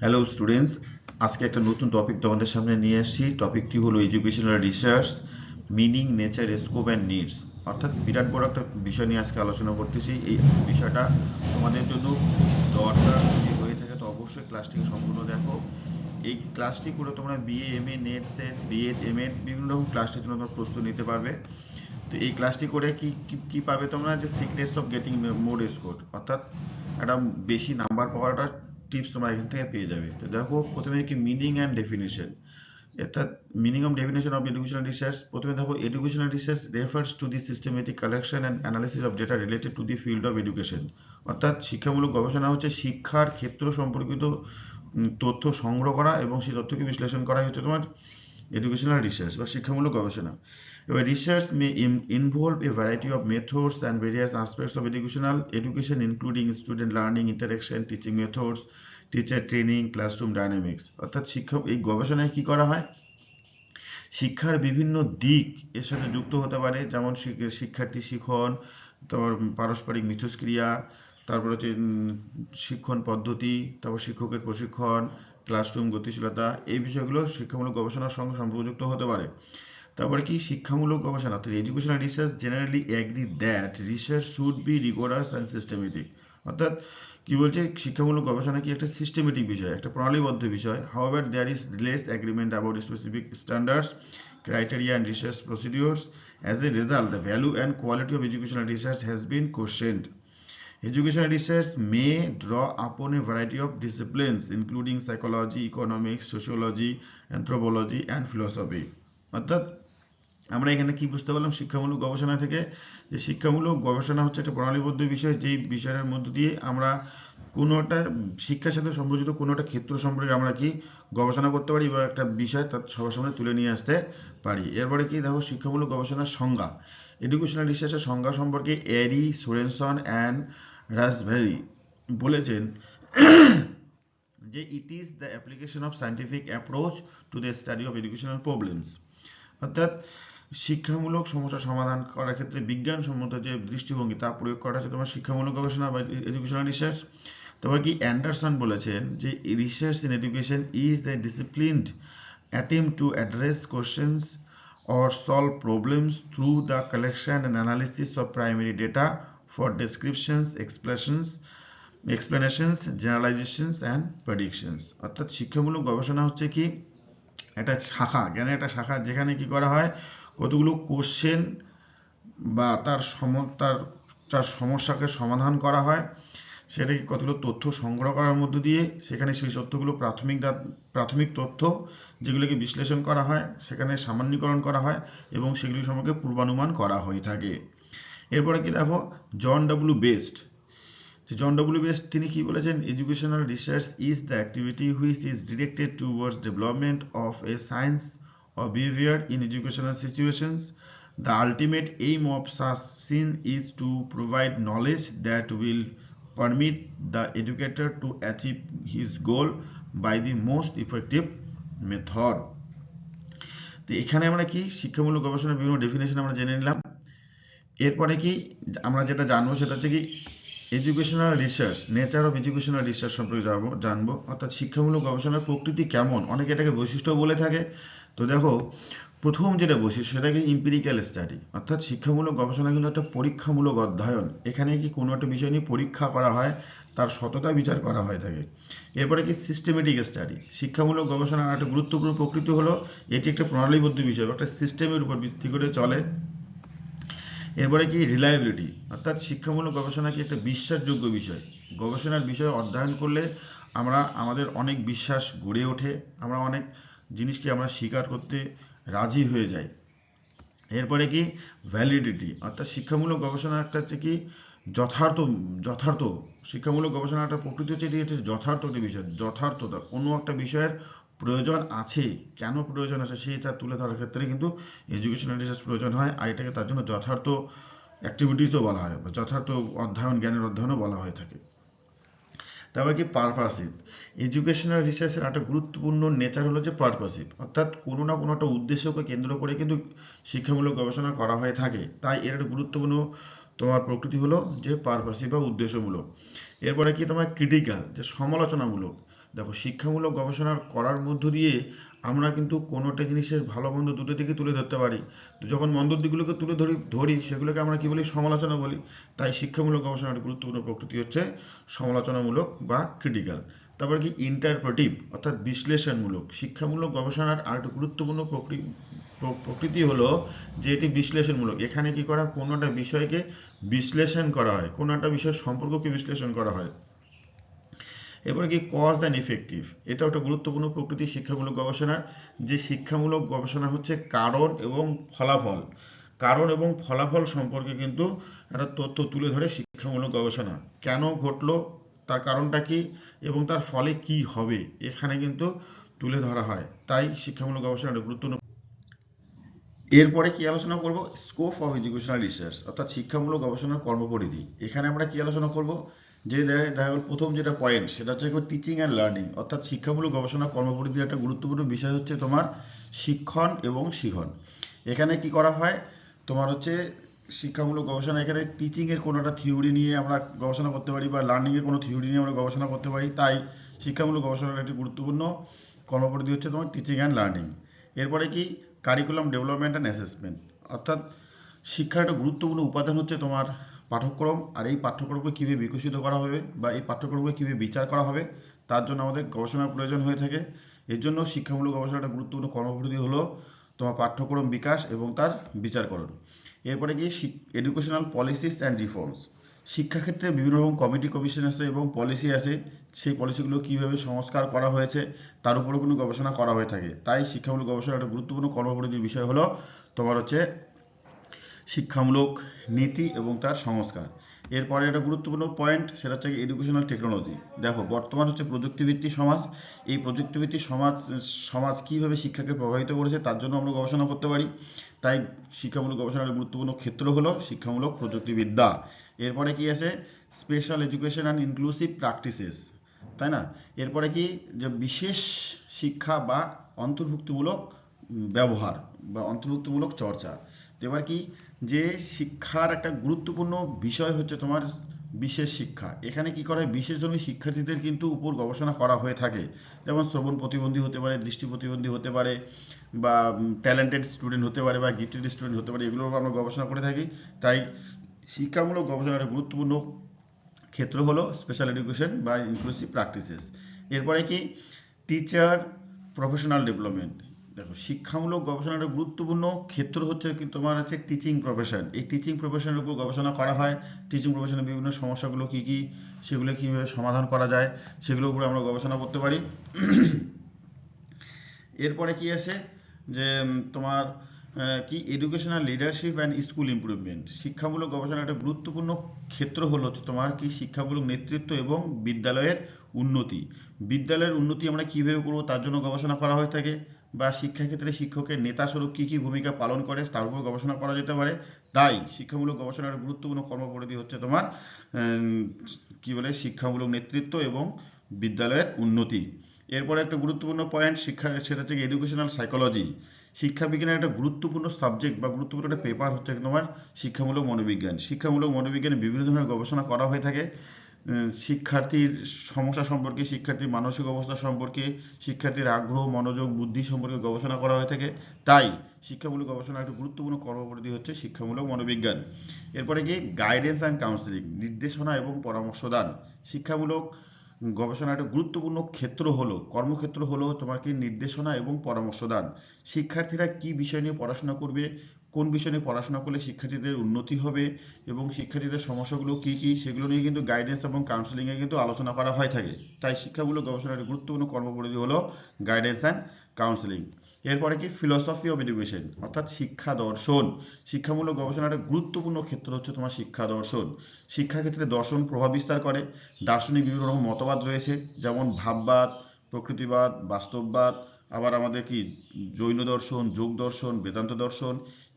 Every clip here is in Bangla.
হ্যালো স্টুডেন্টস আজকে একটা নতুন টপিক তোমাদের সামনে নিয়ে এসেছি টপিকটি হলো educational research meaning nature scope and needs অর্থাৎ বিরাট বড় একটা বিষয় নিয়ে আজকে আলোচনা করতেছি। এই বিষয়টা তোমাদের জন্য দরকার যদি হয়ে থাকে, তো অবশ্যই ক্লাসটি সম্পূর্ণ দেখো। এই ক্লাসটি করে তোমরা BA M A NET SET B Ed M Ed বিভিন্ন রকম ক্লাসটির জন্য তোমরা প্রস্তুত নিতে পারবে। তো এই ক্লাসটি করে কি, কি- পাবে তোমরা? যে secrets of getting more score অর্থাৎ একটা বেশি নাম্বার পাওয়ার একটা টিপস তোমরা এখান থেকে পেয়ে যাবে। তো দেখো, প্রথমে কি মিনিং অ্যান্ড ডেফিনেশন অর্থাৎ meaning of definition of educational research প্রথমে দেখো educational research refers to the systematic collection and analysis of data related to the field of education অর্থাৎ শিক্ষামূলক গবেষণা হচ্ছে শিক্ষার ক্ষেত্র সম্পর্কিত তথ্য সংগ্রহ করা এবং সেই তথ্যকে বিশ্লেষণ করাই হচ্ছে তোমার এডুকেশনাল রিসার্চ বা শিক্ষামূলক গবেষণা এবার research may involve a variety of methods and various aspects of educational education including student learning interaction teaching methods teacher training classroom dynamics অর্থাৎ শিক্ষা, এই গবেষণায় কি করা হয়? শিক্ষার বিভিন্ন দিক এর সাথে যুক্ত হতে পারে, যেমন শিক্ষার্থী শিখন, তারপর পারস্পরিক মিথস্ক্রিয়া, তারপর হচ্ছে শিক্ষণ পদ্ধতি, তারপর শিক্ষকের প্রশিক্ষণ ক্লাসরুম গতিশীলতা এই বিষয়গুলো শিক্ষামূলক গবেষণার সঙ্গে সম্পর্কযুক্ত হতে পারে। তারপরে কি? শিক্ষামূলক গবেষণা অর্থাৎ educational research generally agree that research should be rigorous and systematic অর্থাৎ কি বলছে? শিক্ষামূলক গবেষণা কি একটা সিস্টেমেটিক বিষয় একটা প্রণালীবদ্ধ বিষয়। However there is less agreement about specific standards criteria and research procedures. As a result, the value and quality of educational research has been questioned. Educational research may draw upon a variety of disciplines, including psychology, economics, sociology, anthropology, and philosophy. অর্থাৎ আমরা এখানে কি বুঝতে পারলাম? শিক্ষামূলক গবেষণা থেকে যে শিক্ষামূলক গবেষণা হচ্ছে একটা প্রণালীবদ্ধ বিষয় যেই বিষয়ের মধ্য দিয়ে আমরা কোনো একটা শিক্ষার সাথে সম্পর্কিত কোনো একটা ক্ষেত্র সম্পর্কে আমরা কি গবেষণা করতে পারি বা একটা বিষয় তার সবার সামনে তুলে নিয়ে আসতে পারি। এরপরে কি দেখো শিক্ষামূলক গবেষণার সংজ্ঞা। এডুকেশনাল রিসার্চের সংজ্ঞা সম্পর্কে এরি সোরেনসন অ্যান্ড রাসভেরি বলেছেন যে it is the application of scientific approach to the study of educational problems অর্থাৎ শিক্ষামূলক সমস্যা সমাধান করার ক্ষেত্রে বিজ্ঞানসম্মত যে দৃষ্টিভঙ্গি, তা প্রয়োগ করা হচ্ছে। তোমার শিক্ষামূলক গবেষণা বা এডুকেশনাল রিসার্চ তারপর কি অ্যান্ডারসন বলেছেন যে research in education is a disciplined attempt to address questions or solve problems through the collection and analysis of primary data for descriptions, expressions, explanations, generalizations and predictions. অর্থাৎ শিক্ষামূলক গবেষণা হচ্ছে কি? একটা শাখা। জ্ঞানের একটা শাখা? যেখানে কি করা হয়? কতগুলো কোশ্চেন বা তার সম তার তার সমস্যাকে সমাধান করা হয়। সেটাকে কতগুলো তথ্য সংগ্রহ করার মধ্য দিয়ে সেখানে সেই তথ্যগুলো প্রাথমিক প্রাথমিক তথ্য যেগুলোকে বিশ্লেষণ করা হয় সেখানে সামান্যীকরণ করা হয় এবং সেগুলি সম্পর্কে পূর্বানুমান করা হয়ে থাকে। এরপরে কি দেখো John W Best John W Best তিনি কি বলেছেন? Educational research is the activity which is directed towards development of a science of behaviour in educational situations the ultimate aim of such scene is to provide knowledge that will permit the educator to achieve his goal by the most effective method. তো এখানে আমরা কি? শিক্ষামূলক গবেষণার বিভিন্ন ডেফিনেশন আমরা জেনে নিলাম। এরপরে কি আমরা যেটা জানব সেটা হচ্ছে কি educational research nature of educational research সম্পর্কে জানব জানব। অর্থাৎ শিক্ষামূলক গবেষণার প্রকৃতি কেমন? অনেকে এটাকে বৈশিষ্ট্য বলে থাকে। তো দেখো, প্রথম যেটা বৈশিষ্ট্য সেটাকে ইম্পিরিক্যাল স্টাডি অর্থাৎ শিক্ষামূলক গবেষণা কিন্তু একটা পরীক্ষামূলক অধ্যয়ন। এখানে কি কোনো একটা বিষয় নিয়ে পরীক্ষা করা হয়, তার সততা বিচার করা হয়ে থাকে। এরপরে কি? সিস্টেমেটিক স্টাডি শিক্ষামূলক গবেষণার একটা গুরুত্বপূর্ণ প্রকৃতি হলো, এটি একটা প্রণালীবদ্ধ বিষয়, একটা সিস্টেমের উপর ভিত্তি করে চলে। এরপরে কি রিলায়েবিলিটি অর্থাৎ শিক্ষামূলক গবেষণা কি একটা বিশ্বাসযোগ্য বিষয়? গবেষণার বিষয় অধ্যয়ন করলে আমরা, আমাদের অনেক বিশ্বাস গড়ে ওঠে, আমরা অনেক জিনিসকে আমরা স্বীকার করতে রাজি হয়ে যাই। এরপরে কি ভ্যালিডিটি অর্থাৎ শিক্ষামূলক গবেষণা একটা হচ্ছে কি যথার্থ যথার্থ। শিক্ষামূলক গবেষণা একটা প্রকৃতি হচ্ছে এটি হচ্ছে যথার্থ একটা বিষয়, যথার্থতা। কোনো একটা বিষয়ের প্রয়োজন আছে? কেন প্রয়োজন আছে? সেটা তুলে ধরার ক্ষেত্রে কিন্তু এডুকেশনাল রিসার্চ প্রয়োজন হয়। আর এটাকে তার জন্য যথার্থ অ্যাক্টিভিটিসও বলা হয় বা যথার্থ অধ্যয়ন, জ্ঞানের অধ্যয়নও বলা হয়ে থাকে। তারপর কি পারপাসিভ এডুকেশনাল রিসার্চের একটা গুরুত্বপূর্ণ নেচার হলো যে পারপাসিভ অর্থাৎ কোনো না কোনো একটা উদ্দেশ্যকে কেন্দ্র করে কিন্তু শিক্ষামূলক গবেষণা করা হয়ে থাকে। তাই এর একটা গুরুত্বপূর্ণ তোমার প্রকৃতি হলো যে পারপাসিভ বা উদ্দেশ্যমূলক। এরপরে কি তোমার ক্রিটিক্যাল যে সমালোচনামূলক। দেখো, শিক্ষামূলক গবেষণা করার মধ্য দিয়ে আমরা কিন্তু কোনোটা জিনিসের ভালো মন্দ দুটো দিকে তুলে ধরতে পারি। তো যখন মন্দ দিকগুলোকে তুলে ধরি ধরি, সেগুলোকে আমরা কি বলি? সমালোচনা বলি। তাই শিক্ষামূলক গবেষণার গুরুত্বপূর্ণ প্রকৃতি হচ্ছে সমালোচনামূলক বা ক্রিটিক্যাল তারপর কি? ইন্টারপ্রেটিভ অর্থাৎ বিশ্লেষণমূলক। শিক্ষামূলক গবেষণার আরেকটা গুরুত্বপূর্ণ প্রকৃতি হলো যে এটি বিশ্লেষণমূলক। এখানে কি করা? কোনো একটা বিষয়কে বিশ্লেষণ করা হয় কোনো একটা বিষয়ের সম্পর্ককে বিশ্লেষণ করা হয়। এরপরে কি কজ অ্যান্ড ইফেক্টিভ এটা একটা গুরুত্বপূর্ণ প্রকৃতি শিক্ষামূলক গবেষণার। যে শিক্ষামূলক গবেষণা হচ্ছে কারণ এবং ফলাফল। কারণ এবং ফলাফল সম্পর্কে কিন্তু একটা তথ্য তুলে ধরে শিক্ষামূলক গবেষণা। কেন ঘটলো? তার কারণটা কি? এবং তার ফলে কি হবে? এখানে কিন্তু তুলে ধরা হয়। তাই শিক্ষামূলক গবেষণা একটা গুরুত্বপূর্ণ এরপরে কি আলোচনা করব? স্কোপ অফ এডুকেশনাল রিসার্চ অর্থাৎ শিক্ষামূলক গবেষণার কর্মপরিধি। এখানে আমরা কি আলোচনা করব? যে দেখা গেল প্রথম যেটা পয়েন্ট সেটা হচ্ছে টিচিং অ্যান্ড লার্নিং অর্থাৎ শিক্ষামূলক গবেষণা কর্মপরিধির একটা গুরুত্বপূর্ণ বিষয় হচ্ছে তোমার শিক্ষণ এবং শিখন। এখানে কি করা হয়? তোমার হচ্ছে শিক্ষামূলক গবেষণা, এখানে টিচিং এর কোনো একটা থিওরি নিয়ে আমরা গবেষণা করতে পারি বা লার্নিং এর কোনো থিওরি নিয়ে আমরা গবেষণা করতে পারি। তাই শিক্ষামূলক গবেষণার একটি গুরুত্বপূর্ণ কর্মপরিধি হচ্ছে তোমার টিচিং অ্যান্ড লার্নিং এরপরে কি? কারিকুলাম ডেভেলপমেন্ট অ্যান্ড অ্যাসেসমেন্ট অর্থাৎ শিক্ষার একটা গুরুত্বপূর্ণ উপাদান হচ্ছে তোমার পাঠ্যক্রম আর এই পাঠ্যক্রমকে কীভাবে বিকশিত করা হবে বা এই পাঠ্যক্রমকে কীভাবে বিচার করা হবে, তার জন্য আমাদের গবেষণার প্রয়োজন হয়ে থাকে। এর জন্য শিক্ষামূলক গবেষণার একটা গুরুত্বপূর্ণ কর্মপদ্ধতি হলো তোমার পাঠ্যক্রম বিকাশ এবং তার বিচারকরণ। এরপরে কি এডুকেশনাল পলিসিস অ্যান্ড রিফর্মস শিক্ষাক্ষেত্রে বিভিন্ন রকম কমিটি কমিশন আছে এবং পলিসি আছে সেই পলিসিগুলো কীভাবে সংস্কার করা হয়েছে, তার উপরেও কিন্তু গবেষণা করা হয়ে থাকে। তাই শিক্ষামূলক গবেষণার একটা গুরুত্বপূর্ণ কর্মপরিধির বিষয় হলো তোমার হচ্ছে শিক্ষামূলক নীতি এবং তার সংস্কার। এরপরে একটা গুরুত্বপূর্ণ পয়েন্ট সেটা হচ্ছে এডুকেশনাল টেকনোলজি দেখো, বর্তমান হচ্ছে প্রযুক্তিভিত্তিক সমাজ। এই প্রযুক্তিভিত্তিক সমাজ সমাজ কীভাবে শিক্ষাকে প্রভাবিত করেছে তার জন্য আমরা গবেষণা করতে পারি। তাই শিক্ষামূলক গবেষণার গুরুত্বপূর্ণ ক্ষেত্র হলো শিক্ষামূলক প্রযুক্তিবিদ্যা। এরপরে কি আছে? Special education and inclusive practices তাই না? এরপরে কি? যে বিশেষ শিক্ষা বা অন্তর্ভুক্তিমূলক ব্যবহার বা অন্তর্ভুক্তিমূলক চর্চা। এবার কি যে শিক্ষার একটা গুরুত্বপূর্ণ বিষয় হচ্ছে তোমার বিশেষ শিক্ষা। এখানে কি করা হয় বিশেষজনী শিক্ষার্থীদের কিন্তু উপর গবেষণা করা হয়ে থাকে। যেমন শ্রবণ প্রতিবন্ধী হতে পারে, দৃষ্টি প্রতিবন্ধী হতে পারে বা ট্যালেন্টেড স্টুডেন্ট হতে পারে বা গিফটেড স্টুডেন্ট হতে পারে, এগুলোর উপর আমরা গবেষণা করে থাকি। তাই শিক্ষামূলক গবেষণার গুরুত্বপূর্ণ ক্ষেত্র হলো স্পেশাল এডুকেশন বা ইনক্লুসিভ প্র্যাকটিসেস এরপরে কি টিচার প্রফেশনাল ডেভেলপমেন্ট দেখো, শিক্ষামূলক গবেষণার গুরুত্বপূর্ণ ক্ষেত্র হচ্ছে তোমার হচ্ছে টিচিং প্রফেশন এই টিচিং প্রফেশনের উপর গবেষণা করা হয়। টিচিং প্রফেশনের বিভিন্ন সমস্যাগুলো কী কী, সেগুলো কীভাবে সমাধান করা যায়, সেগুলোর উপরে আমরা গবেষণা করতে পারি। এরপরে কি আছে? যে তোমার কি educational leadership and school improvement শিক্ষামূলক গবেষণার একটা গুরুত্বপূর্ণ ক্ষেত্র হলো তোমার কি শিক্ষামূলক নেতৃত্ব এবং বিদ্যালয়ের উন্নতি। বিদ্যালয়ের উন্নতি আমরা কীভাবে করব তার জন্য গবেষণা করা হয়ে থাকে। বা শিক্ষাক্ষেত্রে শিক্ষকের নেতা স্বরূপ কী কী ভূমিকা পালন করে তার উপর গবেষণা করা যেতে পারে? তাই শিক্ষামূলক গবেষণার গুরুত্বপূর্ণ কর্মপরিধি হচ্ছে তোমার কি বলে, শিক্ষামূলক নেতৃত্ব এবং বিদ্যালয়ের উন্নতি। এরপরে একটা গুরুত্বপূর্ণ পয়েন্ট শিক্ষা, সেটা হচ্ছে এডুকেশনাল সাইকোলজি শিক্ষা বিজ্ঞানের একটা গুরুত্বপূর্ণ সাবজেক্ট বা গুরুত্বপূর্ণ একটা পেপার হচ্ছে তোমার শিক্ষামূলক মনোবিজ্ঞান। শিক্ষামূলক মনোবিজ্ঞানে বিভিন্ন ধরনের গবেষণা করা হয়ে থাকে। শিক্ষার্থীর সমস্যা সম্পর্কে, শিক্ষার্থীর মানসিক অবস্থা সম্পর্কে, শিক্ষার্থীর আগ্রহ, মনোযোগ, বুদ্ধি সম্পর্কে গবেষণা করা হয়ে থাকে। তাই শিক্ষামূলক গবেষণার একটা গুরুত্বপূর্ণ কর্মপরিধি হচ্ছে শিক্ষামূলক মনোবিজ্ঞান। এরপরে কি গাইডেন্স অ্যান্ড কাউন্সিলিং নির্দেশনা এবং পরামর্শ দান। শিক্ষামূলক গবেষণার একটা গুরুত্বপূর্ণ ক্ষেত্র হলো, কর্মক্ষেত্র হলো তোমার কি নির্দেশনা এবং পরামর্শ দান। শিক্ষার্থীরা কি বিষয় নিয়ে পড়াশোনা করবে কোন বিষয় নিয়ে পড়াশোনা করলে শিক্ষার্থীদের উন্নতি হবে এবং শিক্ষার্থীদের সমস্যাগুলো কী কী, সেগুলো নিয়ে কিন্তু গাইডেন্স এবং কাউন্সিলিংয়ে কিন্তু আলোচনা করা হয়ে থাকে। তাই শিক্ষামূলক গবেষণার গুরুত্বপূর্ণ কর্মপরিধি হলো গাইডেন্স অ্যান্ড কাউন্সিলিং এরপরে কি? ফিলসফি অফ এডুকেশন অর্থাৎ শিক্ষা দর্শন। শিক্ষামূলক গবেষণার একটা গুরুত্বপূর্ণ ক্ষেত্র হচ্ছে তোমার শিক্ষা দর্শন। শিক্ষাক্ষেত্রে দর্শন প্রভাব বিস্তার করে। দার্শনিক বিভিন্ন রকম মতবাদ রয়েছে, যেমন ভাববাদ, প্রকৃতিবাদ, বাস্তববাদ, আবার আমাদের কি? জৈন দর্শন, যোগ দর্শন, বেদান্ত দর্শন।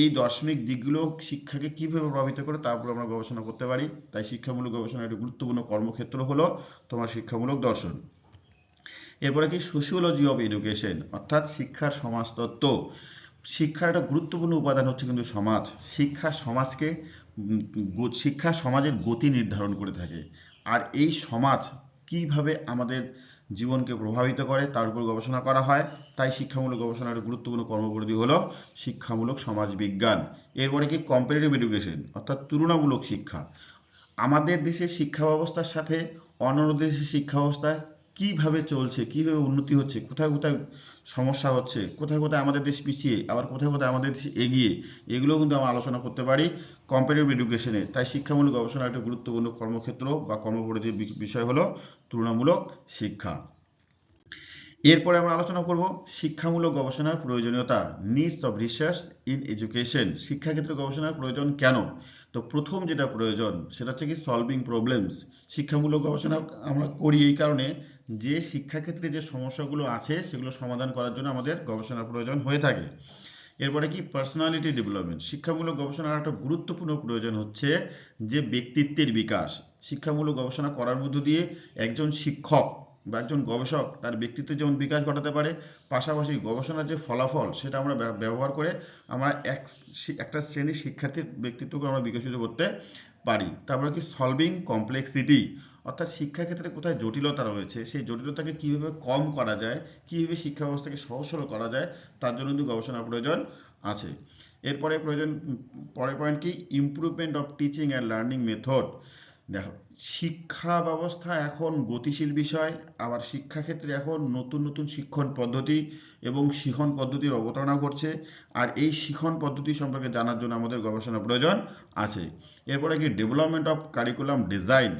এই দার্শনিক দিকগুলো শিক্ষাকে কীভাবে প্রভাবিত করে তার উপর আমরা গবেষণা করতে পারি। তাই শিক্ষামূলক গবেষণার একটি গুরুত্বপূর্ণ কর্মক্ষেত্র হলো তোমার শিক্ষামূলক দর্শন। এরপরে কি সোশিওলজি অফ এডুকেশন অর্থাৎ শিক্ষার সমাজতত্ত্ব শিক্ষার একটা গুরুত্বপূর্ণ উপাদান হচ্ছে কিন্তু সমাজ। শিক্ষা সমাজকে শিক্ষা সমাজের গতি নির্ধারণ করে থাকে। আর এই সমাজ কীভাবে আমাদের জীবনকে প্রভাবিত করে, তার উপর গবেষণা করা হয়। তাই শিক্ষামূলক গবেষণার গুরুত্বপূর্ণ কর্মপরিধি হলো শিক্ষামূলক সমাজবিজ্ঞান। এরপরে কি? কম্পারেটিভ এডুকেশন অর্থাৎ তুলনামূলক শিক্ষা। আমাদের দেশের শিক্ষা ব্যবস্থার সাথে অন্যান্য দেশের শিক্ষা ব্যবস্থা কীভাবে চলছে, কীভাবে উন্নতি হচ্ছে, কোথায় কোথায় সমস্যা হচ্ছে, কোথায় কোথায় আমাদের দেশ পিছিয়ে, আবার কোথায় কোথায় আমাদের দেশ এগিয়ে এগুলো কিন্তু আমরা আলোচনা করতে পারি কম্পারেটিভ এডুকেশনে তাই শিক্ষামূলক গবেষণার একটা গুরুত্বপূর্ণ কর্মক্ষেত্র বা কর্মপরিধির বিষয় হলো তুলনামূলক শিক্ষা। এরপরে আমরা আলোচনা করব শিক্ষামূলক গবেষণার প্রয়োজনীয়তা needs of research in education শিক্ষাক্ষেত্রে গবেষণার প্রয়োজন কেন? তো প্রথম যেটা প্রয়োজন, সেটা হচ্ছে কি সলভিং প্রবলেমস শিক্ষামূলক গবেষণা আমরা করি এই কারণে যে শিক্ষাক্ষেত্রে যে সমস্যাগুলো আছে, সেগুলো সমাধান করার জন্য আমাদের গবেষণার প্রয়োজন হয়ে থাকে। এরপরে কি? পার্সোনালিটি ডেভেলপমেন্ট শিক্ষামূলক গবেষণার একটা গুরুত্বপূর্ণ প্রয়োজন হচ্ছে যে ব্যক্তিত্বের বিকাশ। শিক্ষামূলক গবেষণা করার মধ্য দিয়ে একজন শিক্ষক বা একজন গবেষক তার ব্যক্তিত্বের যেমন বিকাশ ঘটাতে পারে, পাশাপাশি গবেষণার যে ফলাফল, সেটা আমরা ব্যবহার করে আমরা এক একটা শ্রেণির শিক্ষার্থীর ব্যক্তিত্বকে আমরা বিকশিত করতে পারি। তারপরে কি? সলভিং কমপ্লেক্সিটি অর্থাৎ শিক্ষাক্ষেত্রে কোথায় জটিলতা রয়েছে, সেই জটিলতাকে কীভাবে কম করা যায়, কীভাবে শিক্ষা ব্যবস্থাকে সহজ সরল করা যায়, তার জন্য কিন্তু গবেষণার প্রয়োজন আছে। এরপরে প্রয়োজন, পরের পয়েন্ট কি? Improvement of teaching and learning method দেখো শিক্ষা ব্যবস্থা এখন গতিশীল বিষয়, আবার শিক্ষাক্ষেত্রে এখন নতুন নতুন শিক্ষণ পদ্ধতি এবং শিখন পদ্ধতির অবতারণা ঘটছে, আর এই শিখন পদ্ধতি সম্পর্কে জানার জন্য আমাদের গবেষণা প্রয়োজন আছে। এরপরে কি? ডেভেলপমেন্ট অফ কারিকুলাম ডিজাইন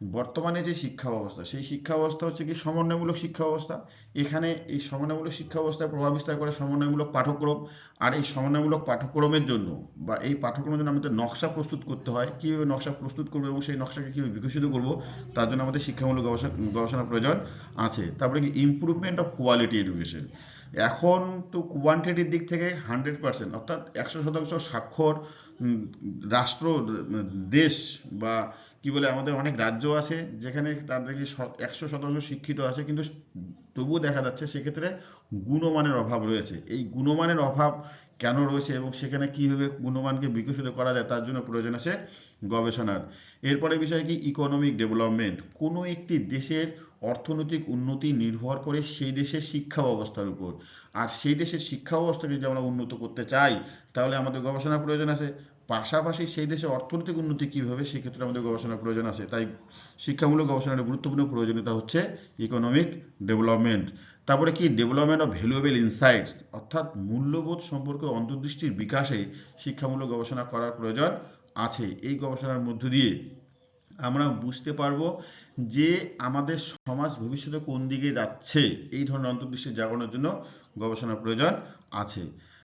বর্তমানে যে শিক্ষা ব্যবস্থা, সেই শিক্ষা ব্যবস্থা হচ্ছে কি সমন্বয়মূলক শিক্ষা ব্যবস্থা। এখানে এই সমন্বয়মূলক শিক্ষা ব্যবস্থায় প্রভাব বিস্তার করে সমন্বয়মূলক পাঠ্যক্রম আর এই সমন্বয়মূলক পাঠ্যক্রমের জন্য বা এই পাঠ্যক্রমের জন্য আমাদের নকশা প্রস্তুত করতে হয়। কীভাবে নকশা প্রস্তুত করব এবং সেই নকশাকে কীভাবে বিকশিত করব, তার জন্য আমাদের শিক্ষামূলক গবেষণা গবেষণা প্রয়োজন আছে। তারপরে কি ইমপ্রুভমেন্ট অফ কোয়ালিটি এডুকেশন এখন তো কোয়ান্টিটির দিক থেকে হান্ড্রেড পার্সেন্ট অর্থাৎ একশো শতাংশ স্বাক্ষর রাষ্ট্র দেশ বা কি বলে, আমাদের অনেক রাজ্য আছে যেখানে তাদেরকে একশো শতাংশ শিক্ষিত আছে, কিন্তু তবুও দেখা যাচ্ছে সেক্ষেত্রে গুণমানের অভাব রয়েছে। এই গুণমানের অভাব কেন রয়েছে এবং সেখানে কীভাবে গুণমানকে বিকশিত করা যায় তার জন্য প্রয়োজন আছে গবেষণার। এরপরে বিষয় কি ইকোনমিক ডেভেলপমেন্ট কোনো একটি দেশের অর্থনৈতিক উন্নতি নির্ভর করে সেই দেশের শিক্ষা ব্যবস্থার উপর। আর সেই দেশের শিক্ষা ব্যবস্থাকে যদি আমরা উন্নত করতে চাই, তাহলে আমাদের গবেষণার প্রয়োজন আছে। পাশাপাশি সেই দেশে অর্থনৈতিক উন্নতি কীভাবে, সেক্ষেত্রে আমাদের গবেষণার প্রয়োজন আছে। তাই শিক্ষামূলক গবেষণার গুরুত্বপূর্ণ প্রয়োজনীয়তা হচ্ছে ইকোনমিক ডেভেলপমেন্ট তারপরে কি? ডেভেলপমেন্ট অফ ভ্যালুয়েবল ইনসাইটস অর্থাৎ মূল্যবোধ সম্পর্কে অন্তর্দৃষ্টির বিকাশে শিক্ষামূলক গবেষণা করার প্রয়োজন আছে। এই গবেষণার মধ্য দিয়ে আমরা বুঝতে পারব যে আমাদের সমাজ ভবিষ্যতে কোন দিকে যাচ্ছে। এই ধরনের অন্তর্দৃষ্টি জাগানোর জন্য গবেষণার প্রয়োজন আছে।